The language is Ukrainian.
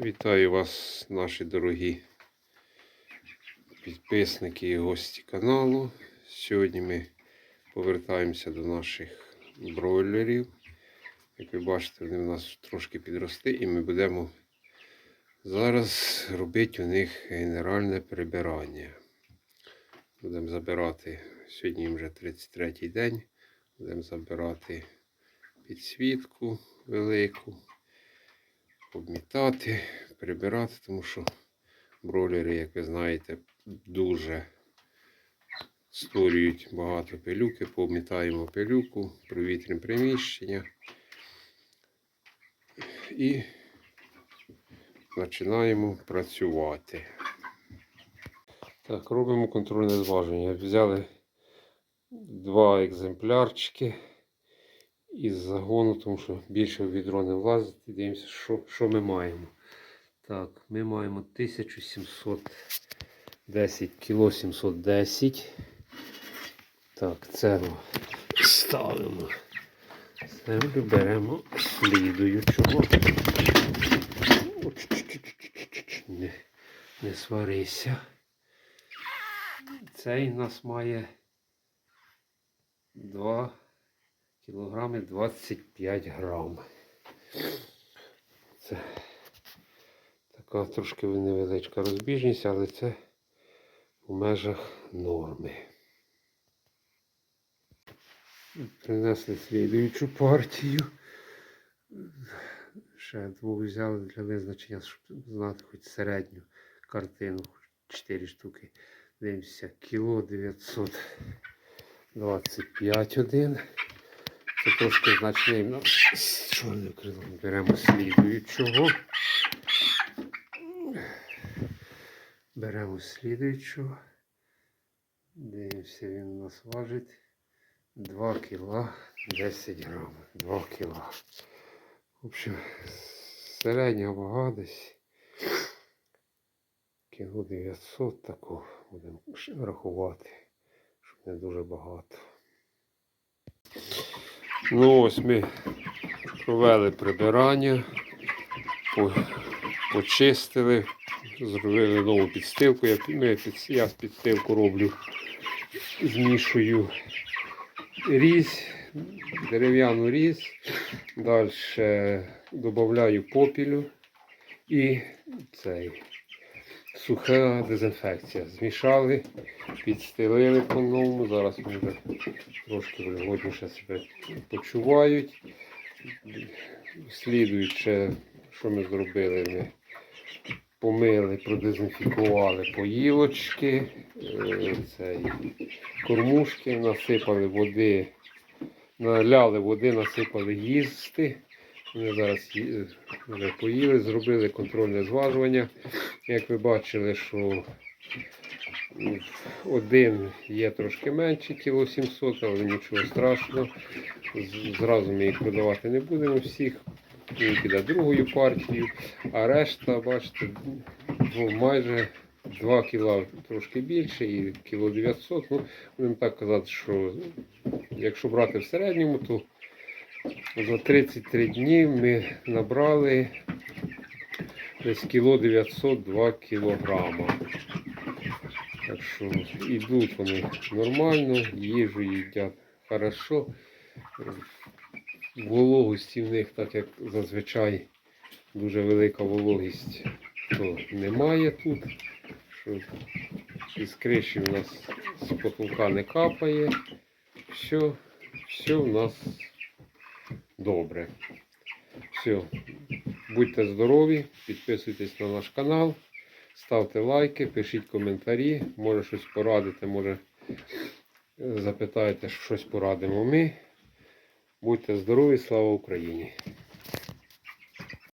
Вітаю вас, наші дорогі підписники і гості каналу. Сьогодні ми повертаємося до наших бройлерів. Як ви бачите, вони в нас трошки підрости і ми будемо зараз робити у них генеральне прибирання. Будемо забирати, сьогодні вже 33-й день, будемо забирати підсвітку велику обмітати, прибирати, тому що бройлери, як ви знаєте, дуже створюють багато пилюки, пообмітаємо пилюку, провітрям приміщення і починаємо працювати. Так, робимо контрольне зваження. Взяли два екземплярчики із загону, тому що більше в відро не влазить. І Дивимося, що, що ми маємо. Так, ми маємо 1710 кіло 710. Так, це ставимо. Землю беремо слідуючого. Не, не сварися. Цей у нас має 2 кілограми 25 грам. Це така трошки невеличка розбіжність, але це в межах норми. Принесли слідуючу партію. Ще двох взяли для визначення, щоб знати хоч середню картину. 4 штуки. Дивимося, кіло 925 один. Це трошки значний. Ну, чорним крилом беремо слідуючого. Беремо слідуючого. Дивимося, він у нас важить 2 кіла 10 грам. 2 кіла. В общем, середня вага десь кіло 900 таку будемо рахувати, щоб не дуже багато. Ну ось ми провели прибирання, почистили, зробили нову підстилку. Я, ми, я підстилку роблю, змішую різь, дерев'яну різь, далі додаю попілю і цей суха дезінфекція. Змішали, підстелили по-новому. Зараз вони трошки вигодніше себе почувають. Слідуюче, що ми зробили, ми помили, продезінфікували поїлочки, е, цей, кормушки, насипали води, наляли води, насипали їсти. Вони зараз вже поїли, зробили контрольне зважування. Як ви бачили, що один є трошки менше, кіло 700, але нічого страшного. Зразу ми їх продавати не будемо всіх. Він піде другою партією, а решта, бачите, ну, майже 2 кіла трошки більше і кіло 900. Ну, будемо так казати, що якщо брати в середньому, то за 33 дні ми набрали десь кіло 902 кілограма. Так що йдуть вони нормально, їжу їдять хорошо. Вологості в них, так як зазвичай дуже велика вологість, то немає тут. Що із криші у нас з потолка не капає. Все, все в нас добре. Все. Будьте здорові, підписуйтесь на наш канал, ставте лайки, пишіть коментарі, може щось порадите, може запитаєте, щось порадимо ми. Будьте здорові, слава Україні!